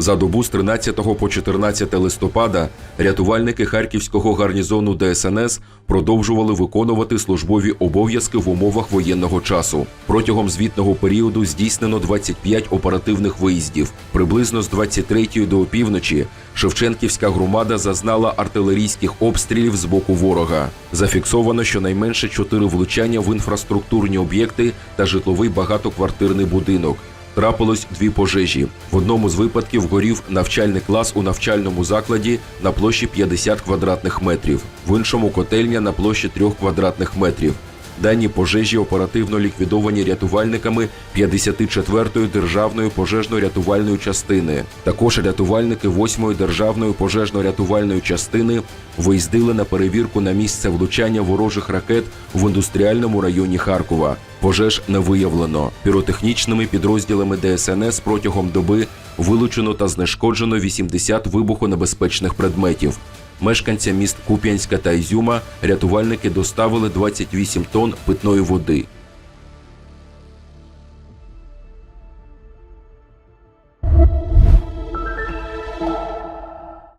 За добу з 13 по 14 листопада рятувальники харківського гарнізону ДСНС продовжували виконувати службові обов'язки в умовах воєнного часу. Протягом звітного періоду здійснено 25 оперативних виїздів. Приблизно з 23 до опівночі Шевченківська громада зазнала артилерійських обстрілів з боку ворога. Зафіксовано щонайменше 4 влучання в інфраструктурні об'єкти та житловий багатоквартирний будинок. Трапилось дві пожежі. В одному з випадків горів навчальний клас у навчальному закладі на площі 50 квадратних метрів, в іншому котельня на площі 3 квадратних метрів. Дані пожежі оперативно ліквідовані рятувальниками 54-ї державної пожежно-рятувальної частини. Також рятувальники 8-ї державної пожежно-рятувальної частини виїздили на перевірку на місце влучання ворожих ракет в індустріальному районі Харкова. Пожеж не виявлено. Піротехнічними підрозділами ДСНС протягом доби вилучено та знешкоджено 80 вибухонебезпечних предметів. Мешканцям міст Куп'янська та Ізюма рятувальники доставили 28 тонн питної води.